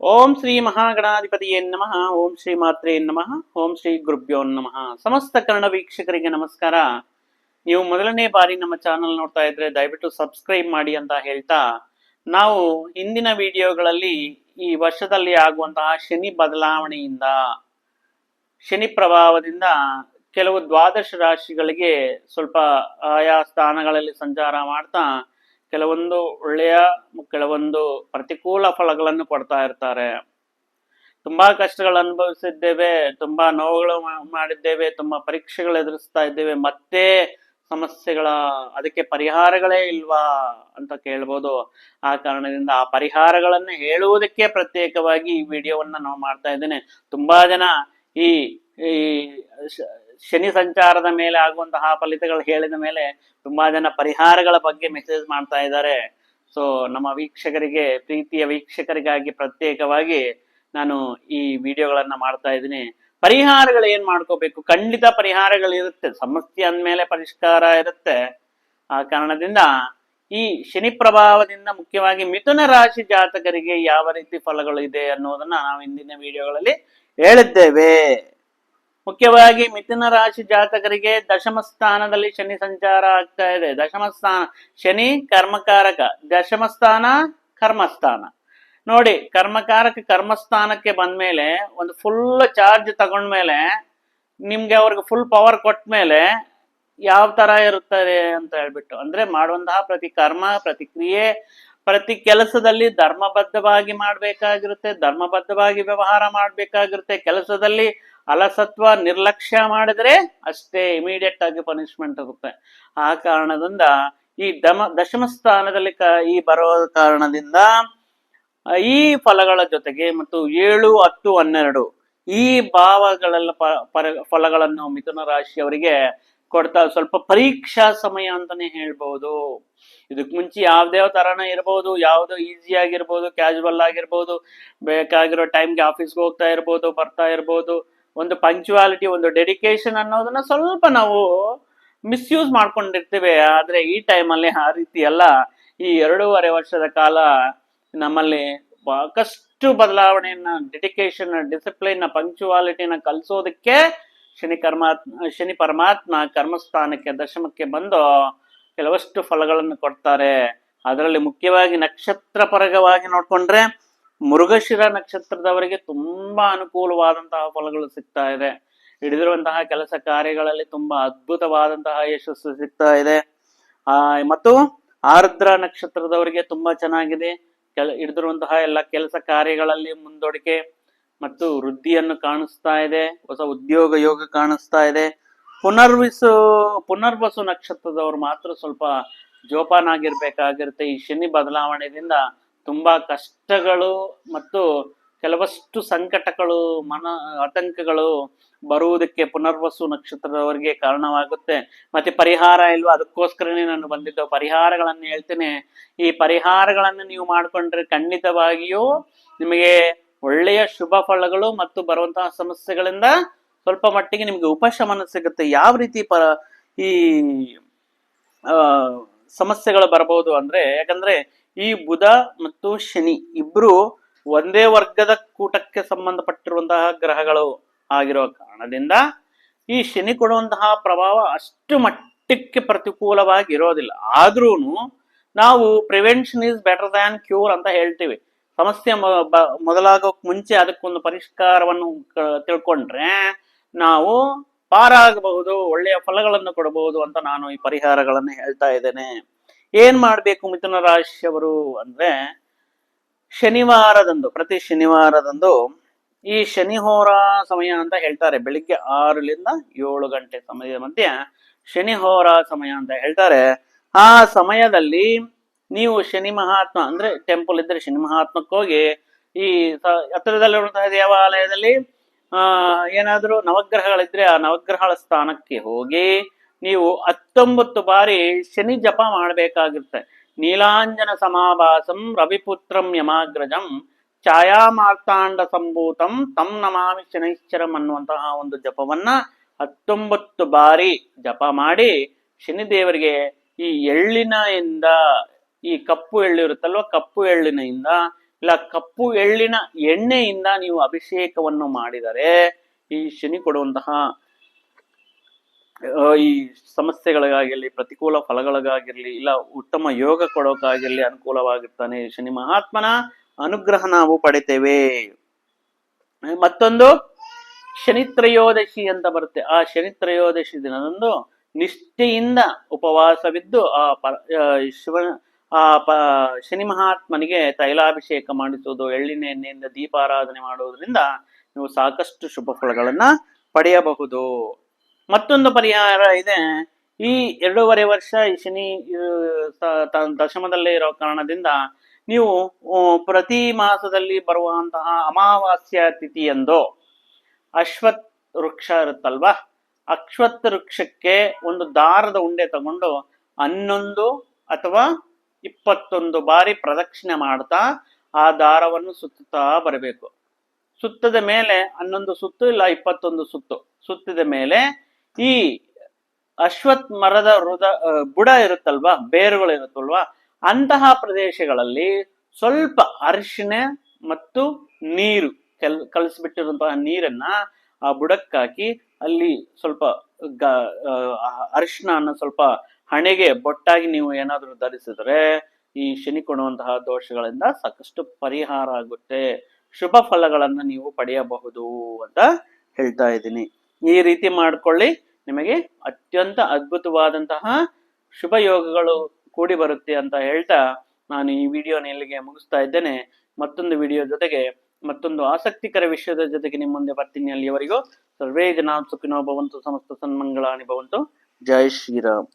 ಓಂ ಶ್ರೀ ಮಹಾಗಣಾಧಿಪತಿಯೇ ನಮಃ, ಓಂ ಶ್ರೀ ಮಾತ್ರೇ ನಮಃ, ಓಂ ಶ್ರೀ ಗುರುಭ್ಯೋ ನಮಃ. ಸಮಸ್ತ ಕನ್ನಡ ವೀಕ್ಷಕರಿಗೆ ನಮಸ್ಕಾರ. ನೀವು ಮೊದಲನೇ ಬಾರಿ ನಮ್ಮ ಚಾನಲ್ ನೋಡ್ತಾ ಇದ್ರೆ ದಯವಿಟ್ಟು ಸಬ್ಸ್ಕ್ರೈಬ್ ಮಾಡಿ ಅಂತ ಹೇಳ್ತಾ, ನಾವು ಹಿಂದಿನ ವಿಡಿಯೋಗಳಲ್ಲಿ ಈ ವರ್ಷದಲ್ಲಿ ಆಗುವಂತಹ ಶನಿ ಬದಲಾವಣೆಯಿಂದ, ಶನಿ ಪ್ರಭಾವದಿಂದ ಕೆಲವು ದ್ವಾದಶ ರಾಶಿಗಳಿಗೆ ಸ್ವಲ್ಪ ಆಯಾ ಸ್ಥಾನಗಳಲ್ಲಿ ಸಂಚಾರ ಮಾಡ್ತಾ ಕೆಲವೊಂದು ಒಳ್ಳೆಯ, ಕೆಲವೊಂದು ಪ್ರತಿಕೂಲ ಫಲಗಳನ್ನು ಕೊಡ್ತಾ ಇರ್ತಾರೆ. ತುಂಬಾ ಕಷ್ಟಗಳು ಅನುಭವಿಸಿದ್ದೇವೆ, ತುಂಬಾ ನೋವುಗಳು ಮಾಡಿದ್ದೇವೆ, ತುಂಬಾ ಪರೀಕ್ಷೆಗಳು ಎದುರಿಸ್ತಾ ಇದ್ದೇವೆ, ಮತ್ತೆ ಸಮಸ್ಯೆಗಳ, ಅದಕ್ಕೆ ಪರಿಹಾರಗಳೇ ಇಲ್ವಾ ಅಂತ ಕೇಳ್ಬೋದು. ಆ ಕಾರಣದಿಂದ ಆ ಪರಿಹಾರಗಳನ್ನು ಹೇಳುವುದಕ್ಕೆ ಪ್ರತ್ಯೇಕವಾಗಿ ಈ ವಿಡಿಯೋವನ್ನ ನಾವು ಮಾಡ್ತಾ ಇದ್ದೇನೆ. ತುಂಬಾ ಜನ ಈ ಶನಿ ಸಂಚಾರದ ಮೇಲೆ ಆಗುವಂತಹ ಫಲಿತಗಳು ಹೇಳಿದ ಮೇಲೆ ತುಂಬಾ ಜನ ಪರಿಹಾರಗಳ ಬಗ್ಗೆ ಮೆಸೇಜ್ ಮಾಡ್ತಾ ಇದ್ದಾರೆ. ಸೊ ನಮ್ಮ ವೀಕ್ಷಕರಿಗೆ, ಪ್ರೀತಿಯ ವೀಕ್ಷಕರಿಗಾಗಿ ಪ್ರತ್ಯೇಕವಾಗಿ ನಾನು ಈ ವಿಡಿಯೋಗಳನ್ನ ಮಾಡ್ತಾ ಇದ್ದೀನಿ. ಪರಿಹಾರಗಳು ಏನ್ ಮಾಡ್ಕೋಬೇಕು? ಖಂಡಿತ ಪರಿಹಾರಗಳು ಇರುತ್ತೆ. ಸಮಸ್ಯೆ ಅಂದಮೇಲೆ ಪರಿಷ್ಕಾರ ಇರುತ್ತೆ. ಆ ಕಾರಣದಿಂದ ಈ ಶನಿ ಪ್ರಭಾವದಿಂದ ಮುಖ್ಯವಾಗಿ ಮಿಥುನ ರಾಶಿ ಜಾತಕರಿಗೆ ಯಾವ ರೀತಿ ಫಲಗಳು ಇದೆ ಅನ್ನೋದನ್ನ ನಾವು ಇಂದಿನ ವಿಡಿಯೋಗಳಲ್ಲಿ ಹೇಳಿದ್ದೇವೆ. ಮುಖ್ಯವಾಗಿ ಮಿಥುನ ರಾಶಿ ಜಾತಕರಿಗೆ ದಶಮ ಸ್ಥಾನದಲ್ಲಿ ಶನಿ ಸಂಚಾರ ಆಗ್ತಾ ಇದೆ. ದಶಮ ಸ್ಥಾನ, ಶನಿ ಕರ್ಮಕಾರಕ, ದಶಮ ಸ್ಥಾನ, ಕರ್ಮಸ್ಥಾನ. ನೋಡಿ, ಕರ್ಮಕಾರಕ ಕರ್ಮಸ್ಥಾನಕ್ಕೆ ಬಂದ್ಮೇಲೆ ಒಂದು ಫುಲ್ ಚಾರ್ಜ್ ತಗೊಂಡ್ಮೇಲೆ ನಿಮ್ಗೆ ಅವ್ರಿಗೆ ಫುಲ್ ಪವರ್ ಕೊಟ್ಮೇಲೆ ಯಾವ ತರ ಇರುತ್ತದೆ ಅಂತ ಹೇಳ್ಬಿಟ್ಟು, ಅಂದ್ರೆ ಮಾಡುವಂತಹ ಪ್ರತಿ ಕರ್ಮ, ಪ್ರತಿಕ್ರಿಯೆ, ಪ್ರತಿ ಕೆಲಸದಲ್ಲಿ ಧರ್ಮಬದ್ಧವಾಗಿ ಮಾಡ್ಬೇಕಾಗಿರುತ್ತೆ, ಧರ್ಮಬದ್ಧವಾಗಿ ವ್ಯವಹಾರ ಮಾಡ್ಬೇಕಾಗಿರುತ್ತೆ, ಕೆಲಸದಲ್ಲಿ ಅಲಸತ್ವ ನಿರ್ಲಕ್ಷ್ಯ ಮಾಡಿದ್ರೆ ಅಷ್ಟೇ ಇಮಿಡಿಯೇಟ್ ಆಗಿ ಪನಿಷ್ಮೆಂಟ್ ಇರುತ್ತೆ ಆ ಕಾರಣದಿಂದ ಈ ದಮ, ದಶಮ ಸ್ಥಾನದಲ್ಲಿ ಕ, ಈ ಬರೋ ಕಾರಣದಿಂದ, ಈ ಫಲಗಳ ಜೊತೆಗೆ ಮತ್ತು ಏಳು, ಹತ್ತು, ಹನ್ನೆರಡು, ಈ ಭಾವಗಳೆಲ್ಲ ಫಲಗಳನ್ನು ಮಿಥುನ ರಾಶಿಯವರಿಗೆ ಕೊಡ್ತಾ ಸ್ವಲ್ಪ ಪರೀಕ್ಷಾ ಸಮಯ ಅಂತಾನೆ ಹೇಳ್ಬಹುದು ಇದಕ್ ಮುಂಚೆ ಯಾವ್ದೇ ತರನ ಇರ್ಬೋದು, ಯಾವ್ದು ಈಸಿ ಆಗಿರ್ಬೋದು ಕ್ಯಾಶುವಲ್ ಆಗಿರ್ಬೋದು, ಬೇಕಾಗಿರೋ ಟೈಮ್ಗೆ ಆಫೀಸ್ಗೆ ಹೋಗ್ತಾ ಇರ್ಬೋದು, ಬರ್ತಾ ಇರ್ಬೋದು ಒಂದು ಪಂಚುವಾಲಿಟಿ ಒಂದು ಡೆಡಿಕೇಶನ್ ಅನ್ನೋದನ್ನ ಸ್ವಲ್ಪ ನಾವು ಮಿಸ್ಯೂಸ್ ಮಾಡ್ಕೊಂಡಿರ್ತೇವೆ. ಆದ್ರೆ ಈ ಟೈಮಲ್ಲಿ ಆ ರೀತಿ ಅಲ್ಲ. ಈ ಎರಡೂವರೆ ವರ್ಷದ ಕಾಲ ನಮ್ಮಲ್ಲಿ ಸಾಕಷ್ಟು ಬದಲಾವಣೆಯನ್ನ ಡೆಡಿಕೇಶನ್ ಡಿಸಿಪ್ಲಿನ್ ಪಂಚುವಾಲಿಟಿನ ಕಲಿಸೋದಕ್ಕೆ ಶನಿ ಕರ್ಮಾತ್ಮ ಶನಿ ಪರಮಾತ್ಮ ಕರ್ಮಸ್ಥಾನಕ್ಕೆ, ದಶಮಕ್ಕೆ ಬಂದು ಕೆಲವಷ್ಟು ಫಲಗಳನ್ನು ಕೊಡ್ತಾರೆ. ಅದರಲ್ಲಿ ಮುಖ್ಯವಾಗಿ ನಕ್ಷತ್ರ ಪರಗವಾಗಿ ನೋಡ್ಕೊಂಡ್ರೆ ಮೃಗಶಿರ ನಕ್ಷತ್ರದವರಿಗೆ ತುಂಬಾ ಅನುಕೂಲವಾದಂತಹ ಫಲಗಳು ಸಿಗ್ತಾ ಇದೆ. ಹಿಡಿದಿರುವಂತಹ ಕೆಲಸ ಕಾರ್ಯಗಳಲ್ಲಿ ತುಂಬಾ ಅದ್ಭುತವಾದಂತಹ ಯಶಸ್ಸು ಸಿಗ್ತಾ ಇದೆ. ಆ, ಮತ್ತು ಆರ್ದ್ರ ನಕ್ಷತ್ರದವರಿಗೆ ತುಂಬಾ ಚೆನ್ನಾಗಿದೆ. ಕೆಲ, ಹಿಡಿದಿರುವಂತಹ ಎಲ್ಲ ಕೆಲಸ ಕಾರ್ಯಗಳಲ್ಲಿ ಮುಂದೊಡಿಕೆ ಮತ್ತು ವೃದ್ಧಿಯನ್ನು ಕಾಣಿಸ್ತಾ ಇದೆ. ಹೊಸ ಉದ್ಯೋಗ ಯೋಗ ಕಾಣಿಸ್ತಾ ಇದೆ. ಪುನರ್ವಿಸು, ಪುನರ್ವಸು ನಕ್ಷತ್ರದವರು ಮಾತ್ರ ಸ್ವಲ್ಪ ಜೋಪಾನಾಗಿರ್ಬೇಕಾಗಿರುತ್ತೆ. ಈ ಶನಿ ಬದಲಾವಣೆಯಿಂದ ತುಂಬಾ ಕಷ್ಟಗಳು ಮತ್ತು ಕೆಲವಷ್ಟು ಸಂಕಟಗಳು, ಮನ ಆತಂಕಗಳು ಬರುವುದಕ್ಕೆ ಪುನರ್ವಸು ನಕ್ಷತ್ರದವರಿಗೆ ಕಾರಣವಾಗುತ್ತೆ. ಮತ್ತೆ ಪರಿಹಾರ ಇಲ್ವೋ? ಅದಕ್ಕೋಸ್ಕರನೇ ನಾನು ಬಂದಿದ್ದು ಪರಿಹಾರಗಳನ್ನು ಹೇಳ್ತೇನೆ. ಈ ಪರಿಹಾರಗಳನ್ನು ನೀವು ಮಾಡಿಕೊಂಡ್ರೆ ಖಂಡಿತವಾಗಿಯೂ ನಿಮಗೆ ಒಳ್ಳೆಯ ಶುಭ ಫಲಗಳು ಮತ್ತು ಬರುವಂತಹ ಸಮಸ್ಯೆಗಳಿಂದ ಸ್ವಲ್ಪ ಮಟ್ಟಿಗೆ ನಿಮಗೆ ಉಪಶಮನ ಸಿಗುತ್ತೆ. ಯಾವ ರೀತಿ ಪ ಈ ಸಮಸ್ಯೆಗಳು ಬರಬಹುದು ಅಂದ್ರೆ, ಯಾಕಂದ್ರೆ ಈ ಬುಧ ಮತ್ತು ಶನಿ ಇಬ್ರು ಒಂದೇ ವರ್ಗದ ಕೂಟಕ್ಕೆ ಸಂಬಂಧಪಟ್ಟಿರುವಂತಹ ಗ್ರಹಗಳು ಆಗಿರೋ ಕಾರಣದಿಂದ ಈ ಶನಿ ಕೊಡುವಂತಹ ಪ್ರಭಾವ ಅಷ್ಟು ಮಟ್ಟಕ್ಕೆ ಪ್ರತಿಕೂಲವಾಗಿ ಇರೋದಿಲ್ಲ ಆದ್ರೂ ನಾವು prevention is better than cure ಅಂತ ಹೇಳ್ತೀವಿ. ಸಮಸ್ಯೆ ಮೊದಲಾಗೋಕ್ ಮುಂಚೆ ಅದಕ್ಕೊಂದು ಪರಿಷ್ಕಾರವನ್ನು ತಿಳ್ಕೊಂಡ್ರೆ ನಾವು ಪಾರಾಗಬಹುದು, ಒಳ್ಳೆಯ ಫಲಗಳನ್ನು ಕೊಡಬಹುದು ಅಂತ ನಾನು ಈ ಪರಿಹಾರಗಳನ್ನು ಹೇಳ್ತಾ ಇದ್ದೇನೆ. ಏನ್ ಮಾಡ್ಬೇಕು ಮಿಥುನ ರಾಶಿಯವರು ಅಂದ್ರೆ, ಶನಿವಾರದಂದು, ಪ್ರತಿ ಶನಿವಾರದಂದು ಈ ಶನಿಹೋರ ಸಮಯ ಅಂತ ಹೇಳ್ತಾರೆ. ಬೆಳಿಗ್ಗೆ ಆರರಿಂದ ಏಳು ಗಂಟೆ ಸಮಯದ ಮಧ್ಯೆ ಶನಿಹೋರ ಸಮಯ ಅಂತ ಹೇಳ್ತಾರೆ. ಆ ಸಮಯದಲ್ಲಿ ನೀವು ಶನಿ ಮಹಾತ್ಮ ಅಂದ್ರೆ ಟೆಂಪಲ್ ಇದ್ರೆ ಶನಿ ಮಹಾತ್ಮಕ್ಕೆ ಹೋಗಿ ಈ ಹತ್ತಿರದಲ್ಲಿರುವಂತಹ ದೇವಾಲಯದಲ್ಲಿ ಆ, ಏನಾದ್ರೂ ನವಗ್ರಹಗಳಿದ್ರೆ ಆ ನವಗ್ರಹಗಳ ಸ್ಥಾನಕ್ಕೆ ಹೋಗಿ ನೀವು ಹತ್ತೊಂಬತ್ತು ಬಾರಿ ಶನಿ ಜಪ ಮಾಡಬೇಕಾಗಿರುತ್ತೆ. ನೀಲಾಂಜನ ಸಮಾಭಾಸಂ ರವಿಪುತ್ರಂ ಯಮಾಗ್ರಜಂ ಛಾಯಾಮಾರ್ತಾಂಡ ಸಂಭೂತಂ ತಂ ನಮಾಮಿ ಶನೈಶ್ಚರಂ ಅನ್ನುವಂತಹ ಒಂದು ಜಪವನ್ನ ಹತ್ತೊಂಬತ್ತು ಬಾರಿ ಜಪ ಮಾಡಿ ಶನಿದೇವರಿಗೆ ಈ ಎಳ್ಳಿನಿಂದ ಈ ಕಪ್ಪು ಎಳ್ಳು ಇರುತ್ತಲ್ವ ಕಪ್ಪು ಎಳ್ಳಿನಿಂದ ಇಲ್ಲ, ಕಪ್ಪು ಎಳ್ಳಿನ ಎಣ್ಣೆಯಿಂದ ನೀವು ಅಭಿಷೇಕವನ್ನು ಮಾಡಿದರೆ ಈ ಶನಿ ಕೊಡುವಂತಹ ಈ ಸಮಸ್ಯೆಗಳಿಗಾಗಿರ್ಲಿ, ಪ್ರತಿಕೂಲ ಫಲಗಳಿಗಾಗಿರ್ಲಿ, ಇಲ್ಲ, ಉತ್ತಮ ಯೋಗ ಕೊಡೋಕಾಗಿರ್ಲಿ ಅನುಕೂಲವಾಗಿರ್ತಾನೆ ಶನಿ ಮಹಾತ್ಮನ ಅನುಗ್ರಹ ನಾವು ಪಡಿತೇವೆ. ಮತ್ತೊಂದು, ಶನಿ ತ್ರಯೋದಶಿ ಅಂತ ಬರುತ್ತೆ. ಆ ಶನಿ ತ್ರಯೋದಶಿ ದಿನದಂದು ನಿಷ್ಠೆಯಿಂದ ಉಪವಾಸವಿದ್ದು ಆ ಪ ಆ, ಪ, ಶನಿ ಮಹಾತ್ಮನಿಗೆ ತೈಲಾಭಿಷೇಕ ಮಾಡಿಸುವುದು ಎಳ್ಳಿನ ಎಣ್ಣೆಯಿಂದ ದೀಪಾರಾಧನೆ ಮಾಡುವುದರಿಂದ ನೀವು ಸಾಕಷ್ಟು ಶುಭ ಫಲಗಳನ್ನ ಪಡೆಯಬಹುದು. ಮತ್ತೊಂದು ಪರಿಹಾರ ಇದೆ. ಈ ಎರಡೂವರೆ ವರ್ಷ ಈ ಶನಿ ದಶಮದಲ್ಲೇ ಇರೋ ಕಾರಣದಿಂದ ನೀವು ಪ್ರತಿ ಮಾಸದಲ್ಲಿ ಬರುವಂತಹ ಅಮಾವಾಸ್ಯ ತಿಥಿಯಂದು ಅಶ್ವತ್ ವೃಕ್ಷ ಇರುತ್ತಲ್ವಾ? ಅಶ್ವತ್ ವೃಕ್ಷಕ್ಕೆ ಒಂದು ದಾರದ ಉಂಡೆ ತಗೊಂಡು ಹನ್ನೊಂದು ಅಥವಾ ಇಪ್ಪತ್ತೊಂದು ಬಾರಿ ಪ್ರದಕ್ಷಿಣೆ ಮಾಡ್ತಾ ಆ ದಾರವನ್ನು ಸುತ್ತುತ್ತಾ ಬರಬೇಕು. ಸುತ್ತದ ಮೇಲೆ ಹನ್ನೊಂದು ಸುತ್ತು ಇಲ್ಲ, ಇಪ್ಪತ್ತೊಂದು ಸುತ್ತು. ಸುತ್ತಿದ ಮೇಲೆ ಈ ಅಶ್ವತ್ ಮರದ ಹೃದ ಬುಡ ಇರುತ್ತಲ್ವಾ ಬೇರುಗಳು ಇರುತ್ತಲ್ವಾ ಅಂತಹ ಪ್ರದೇಶಗಳಲ್ಲಿ ಸ್ವಲ್ಪ ಅರಿಶಿನ ಮತ್ತು ನೀರು, ಕೆಲ್, ಕಲಿಸ್ಬಿಟ್ಟಿರುವಂತಹ ನೀರನ್ನ ಆ ಬುಡಕ್ಕಾಕಿ ಅಲ್ಲಿ ಸ್ವಲ್ಪ ಗ ಅರಿಶಿನ ಸ್ವಲ್ಪ ಹಣೆಗೆ ಬೊಟ್ಟಾಗಿ ನೀವು ಏನಾದರೂ ಧರಿಸಿದ್ರೆ ಈ ಶನಿ ಕೊಡುವಂತಹ ದೋಷಗಳಿಂದ ಸಾಕಷ್ಟು ಪರಿಹಾರ ಆಗುತ್ತೆ. ಶುಭ ಫಲಗಳನ್ನು ನೀವು ಪಡೆಯಬಹುದು ಅಂತ ಹೇಳ್ತಾ ಇದ್ದೀನಿ. ಈ ರೀತಿ ಮಾಡ್ಕೊಳ್ಳಿ. ನಿಮಗೆ ಅತ್ಯಂತ ಅದ್ಭುತವಾದಂತಹ ಶುಭ ಯೋಗಗಳು ಕೂಡಿ ಬರುತ್ತೆ ಅಂತ ಹೇಳ್ತಾ ನಾನು ಈ ವಿಡಿಯೋನ ಇಲ್ಲಿಗೆ ಮುಗಿಸ್ತಾ ಇದ್ದೇನೆ. ಮತ್ತೊಂದು ವಿಡಿಯೋ ಜೊತೆಗೆ ಮತ್ತೊಂದು ಆಸಕ್ತಿಕರ ವಿಷಯದ ಜೊತೆಗೆ ನಿಮ್ಮ ಮುಂದೆ ಬರ್ತೀನಿ ಅಲ್ಲಿಯವರೆಗೂ ಸರ್ವೇ ಜನ ಸುಖಿನೋ ಭವಂತು ಸಮಸ್ತ ಸನ್ಮಂಗಳಾನಿ ಭವಂತು. ಜೈ ಶ್ರೀರಾಮ್.